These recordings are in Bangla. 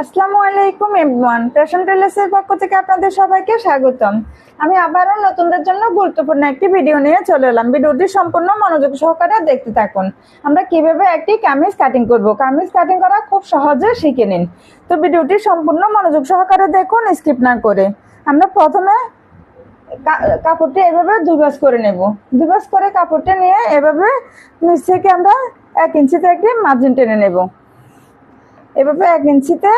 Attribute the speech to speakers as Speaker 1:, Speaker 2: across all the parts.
Speaker 1: আসসালামু আলাইকুম এভরিওয়ান ফ্যাশন টেলার্সের পক্ষ থেকে আপনাদের সবাইকে স্বাগতম। আমি আবারও নতুনদের জন্য গুরুত্বপূর্ণ একটি ভিডিও নিয়ে চলে এলাম। ভিডিওটি সম্পূর্ণ মনোযোগ সহকারে দেখতে থাকুন। আমরা কীভাবে একটি কামিজ কাটিং করব? কামিজ কাটিং করা খুব সহজে শিখে নিন। তো ভিডিওটি সম্পূর্ণ মনোযোগ সহকারে দেখুন স্কিপ না করে। আমরা প্রথমে কাপড়টি এভাবে দুবাস করে নেব। দুবাস করে কাপড়টা নিয়ে এভাবে নিচ থেকে আমরা এক ইঞ্চিতে একটি মার্জিন টেনে নেব। এভাবে এক ইঞ্চিতে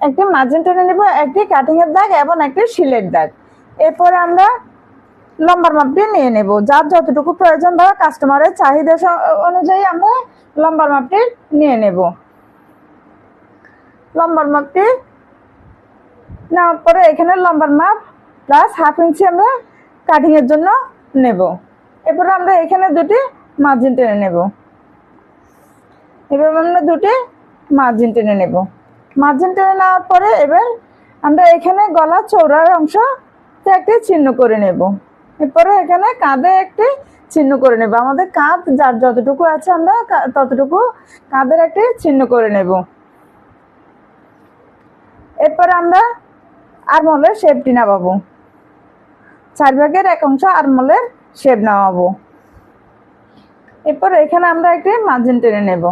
Speaker 1: একটি মার্জিন টেনে নেব, একটি কাটিং এর দাগ এবং একটি শিলের দাগ। এরপরে আমরা লম্বার মাপটি নিয়ে নেব। যার যতটুকু প্রয়োজন বা কাস্টমারের চাহিদা অনুযায়ী আমরা লম্বার মাপটি নিয়ে নেব। লম্বার মাপটি নেওয়ার পরে এখানে লম্বার মাপ প্লাস হাফ ইঞ্চি আমরা কাটিং এর জন্য নেব। এরপরে আমরা এখানে দুটি মার্জিন টেনে নেব। এবার আমরা দুটি মার্জিন টেনে নেব। মার্জিন টেনে নেওয়ার পরে এবার আমরা এখানে গলা চৌড়ার অংশ একটি চিহ্ন করে নেব। এরপরে এখানে কাঁধে একটি চিহ্ন করে নেব। আমাদের কাঁধ যার যতটুকু আছে আমরা ততটুকু কাঁধের একটি চিহ্ন করে নেব। এরপরে আমরা আরমলের শেপটি নামাবো। চার ভাগের এক অংশ আরমলের শেপ নামাবো। এরপর এখানে আমরা একটি মার্জিন টেনে নেব।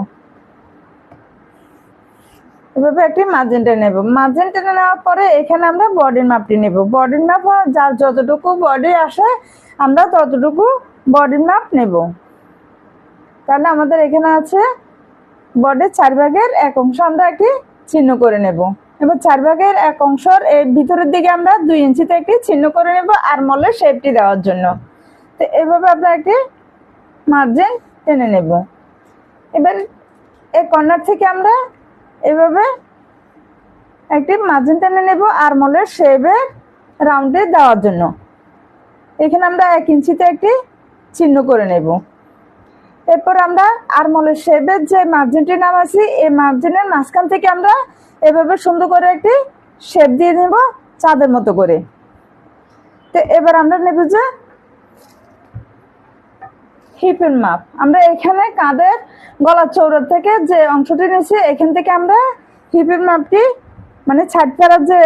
Speaker 1: এভাবে একটি মার্জিন টেনে নেব। মার্জিন টেনে নেওয়ার পরে এখানে আমরা বডির মাপটি নেব। বডির মাপ যার যতটুকু বডি আসে, আমরা ততটুকু বডির মাপ নেব। তাহলে আমাদের এখানে আছে বডির চার ভাগের এক অংশ আমরা একটি চিহ্ন করে নেব। এবার চার ভাগের এক অংশর এই ভিতরের দিকে আমরা দুই ইঞ্চিতে একটি চিহ্ন করে নেব আর মলের শেপটি দেওয়ার জন্য। তো এভাবে আমরা একটি মার্জিন টেনে নেব। এবার এই কর্নার থেকে আমরা এভাবে একটি মার্জিন টেনে নেব আর মলের শেপের রাউন্ডে দেওয়ার জন্য। এখানে আমরা এক ইঞ্চিতে একটি চিহ্ন করে নেব। এরপর আমরা আরমলের শেপের যে মার্জিনটি নামাছি এই মার্জিনের মাঝখান থেকে আমরা এভাবে সুন্দর করে একটি শেপ দিয়ে নেব চাঁদের মতো করে। তো এবার আমরা নেব যে হিপের মাপ আমরা এখানে কাঁধের গলার চৌড়া থেকে যে অংশটি নিয়েছি, এখান থেকে আমরা হিপের মাপটি মানে ছাট ফেরার যে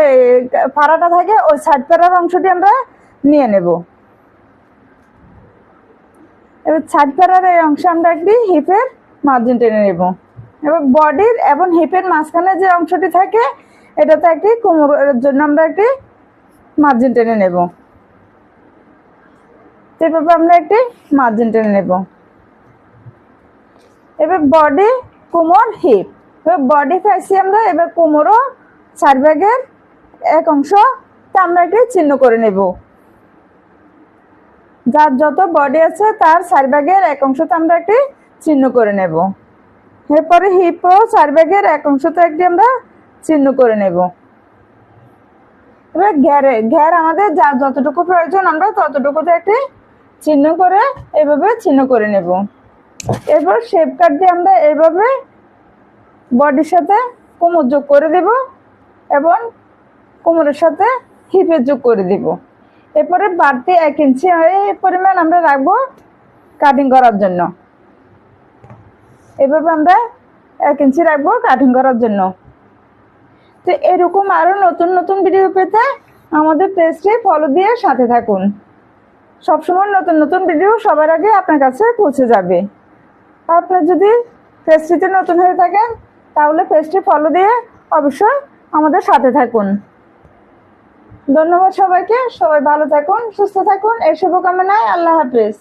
Speaker 1: ফাড়াটা থাকে, ওই ছাট ফেরার অংশটি আমরা নিয়ে নেব। এবার ছাট ফেরার এই অংশে আমরা একটি হিপের মার্জিন টেনে নেব। এবার বডির এবং হিপের মাঝখানে যে অংশটি থাকে, এটাতে একটি কোমরের জন্য আমরা একটি মার্জিন টেনে নেব। তো এভাবে আমরা একটি মার্জিন টেনে নেব। এবার বডি কোমর হিপ এবার বডি পাইছি আমরা, এবার কোমরও চার ভাগের এক অংশ, তা আমরা একটি চিহ্ন করে নেব। যার যত বডি আছে, তার চার ভাগের এক অংশতে আমরা একটি চিহ্ন করে নেব। এরপরে হিপও চার ভাগের এক অংশতে একটি আমরা চিহ্ন করে নেব। এবার ঘেরে, ঘের আমাদের যার যতটুকু প্রয়োজন আমরা ততটুকুতে একটি চিহ্ন করে এভাবে চিহ্ন করে নেব। এরপর শেপ কাট দিয়ে আমরা এভাবে বডির সাথে কোমর যোগ করে দেব এবং কোমরের সাথে হিপের যোগ করে দিব। এরপরে বাড়তি এক ইঞ্চি এই পরিমাণ আমরা রাখব কাটিং করার জন্য। এভাবে আমরা এক ইঞ্চি রাখব কাটিং করার জন্য। তো এরকম আরও নতুন নতুন ভিডিও পেতে আমাদের পেজটি ফলো দিয়ে সাথে থাকুন। সবসময় নতুন নতুন ভিডিও সবার আগে আপনার কাছে পৌঁছে যাবে। আপনার যদি পেজটিতে নতুন হয়ে থাকেন, তাহলে পেজটি ফলো দিয়ে অবশ্যই আমাদের সাথে থাকুন। ধন্যবাদ সবাইকে। সবাই ভালো থাকুন, সুস্থ থাকুন। এই শুভকামনায় আল্লাহ হাফিজ।